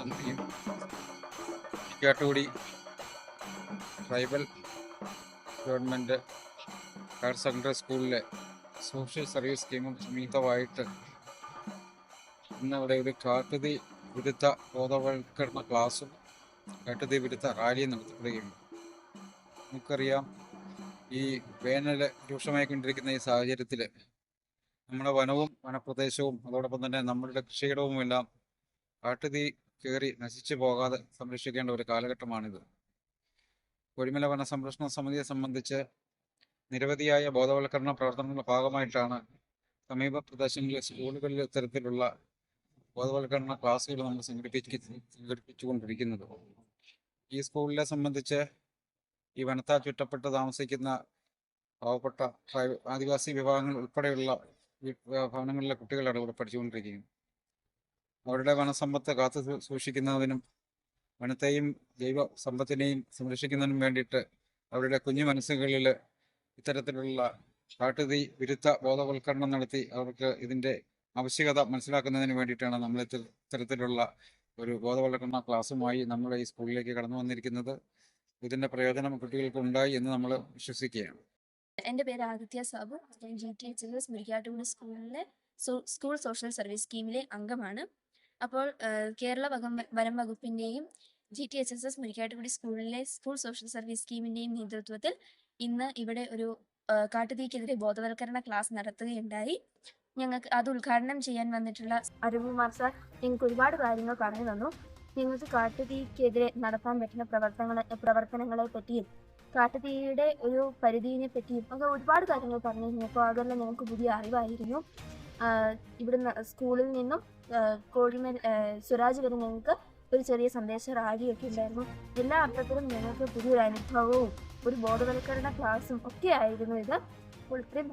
സമിതിയും ഇക്കാട്ടുകൂടി tribal government higher secondary സ്കൂളിലെ സോഷ്യൽ സർവീസ് സ്കീമും സംയുക്തമായിട്ട് ഇന്നവിടെ ഒരു കാട്ടുതി വിരുദ്ധ ബോധവൽക്കരണ ക്ലാസ്സും കാട്ടുതി വിരുദ്ധ റാലിയും നടത്തപ്പെടുകയുണ്ട്. നമുക്കറിയാം ഈ വേനൽ രൂക്ഷമായിക്കൊണ്ടിരിക്കുന്ന ഈ സാഹചര്യത്തിൽ നമ്മുടെ വനവും വനപ്രദേശവും അതോടൊപ്പം തന്നെ നമ്മളുടെ കൃഷിയിടവുമെല്ലാം കാട്ടുതീ കയറി നശിച്ചു പോകാതെ സംരക്ഷിക്കേണ്ട ഒരു കാലഘട്ടമാണിത്. കുഴിമല വന സംരക്ഷണ സമിതിയെ സംബന്ധിച്ച് നിരവധിയായ ബോധവൽക്കരണ പ്രവർത്തനങ്ങളുടെ ഭാഗമായിട്ടാണ് സമീപ പ്രദേശങ്ങളിലെ സ്കൂളുകളിൽ ഇത്തരത്തിലുള്ള ബോധവൽക്കരണ ക്ലാസ്സുകൾ നമ്മൾ സംഘടിപ്പിച്ച് സംഘടിപ്പിച്ചുകൊണ്ടിരിക്കുന്നത്. ഈ സ്കൂളിനെ സംബന്ധിച്ച് ഈ വനത്താൽ ചുറ്റപ്പെട്ട് താമസിക്കുന്ന പാവപ്പെട്ട ആദിവാസി വിഭാഗങ്ങൾ ഉൾപ്പെടെയുള്ള ഭവനങ്ങളിലെ കുട്ടികളാണ് ഇവിടെ പഠിച്ചുകൊണ്ടിരിക്കുന്നത്. അവരുടെ വനസമ്പത്ത് കാത്തു സൂക്ഷിക്കുന്നതിനും വനത്തെയും ജൈവ സമ്പത്തിനെയും സംരക്ഷിക്കുന്നതിനും വേണ്ടിയിട്ട് അവരുടെ കുഞ്ഞു മനസ്സുകളിൽ ഇത്തരത്തിലുള്ള കാട്ടുതീ വിരുദ്ധ ബോധവൽക്കരണം നടത്തി അവർക്ക് ഇതിന്റെ ആവശ്യകത മനസ്സിലാക്കുന്നതിന് വേണ്ടിയിട്ടാണ് നമ്മൾ ഇത്ത- ഇത്തരത്തിലുള്ള ഒരു ബോധവൽക്കരണ ക്ലാസ്സുമായി നമ്മൾ ഈ സ്കൂളിലേക്ക് കടന്നു വന്നിരിക്കുന്നത്. ഇതിന്റെ പ്രയോജനം കുട്ടികൾക്ക് ഉണ്ടായി എന്ന് നമ്മൾ വിശ്വസിക്കുകയാണ്. എന്റെ പേര് ആദിത്യ സാബു. ഞാൻ G T H S Murikkattukudi സ്കൂളിലെ സ്കൂൾ സോഷ്യൽ സർവീസ് സ്കീമിലെ അംഗമാണ്. അപ്പോൾ കേരള വനം വകുപ്പിന്റെയും G T H S S Murikkattukudi സ്കൂളിലെ സ്കൂൾ സോഷ്യൽ സർവീസ് സ്കീമിന്റെയും നേതൃത്വത്തിൽ ഇന്ന് ഇവിടെ ഒരു കാട്ടുതീക്കെതിരെ ബോധവൽക്കരണ ക്ലാസ് നടത്തുകയുണ്ടായി. ഞങ്ങൾക്ക് അത് ഉദ്ഘാടനം ചെയ്യാൻ വന്നിട്ടുള്ള അരുൺകുമാർ സാർ ഞങ്ങൾക്ക് ഒരുപാട് കാര്യങ്ങൾ പറഞ്ഞു തന്നു. ഞങ്ങൾക്ക് കാട്ടുതീക്കെതിരെ നടത്താൻ പറ്റുന്ന പ്രവർത്തനങ്ങളെ പ്രവർത്തനങ്ങളെ പറ്റിയും കാട്ടുതീയുടെ ഒരു പരിധിയെ പറ്റിയും ഒക്കെ ഒരുപാട് കാര്യങ്ങൾ പറഞ്ഞു. അപ്പോൾ അതെല്ലാം ഞങ്ങൾക്ക് പുതിയ അറിവായിരുന്നു. ഇവിടുന്ന് സ്കൂളിൽ നിന്നും ആഹ് സുരാജ് വരെ ഞങ്ങൾക്ക് ഒരു ചെറിയ സന്ദേശ റാലിയൊക്കെ ഉണ്ടായിരുന്നു. എല്ലാ അർത്ഥത്തിലും ഞങ്ങൾക്ക് പുതിയൊരു അനുഭവവും ഒരു ബോധവൽക്കരണ ക്ലാസ്സും ഒക്കെ ആയിരുന്നു ഇത്. അപ്പോൾ ഇത്രയും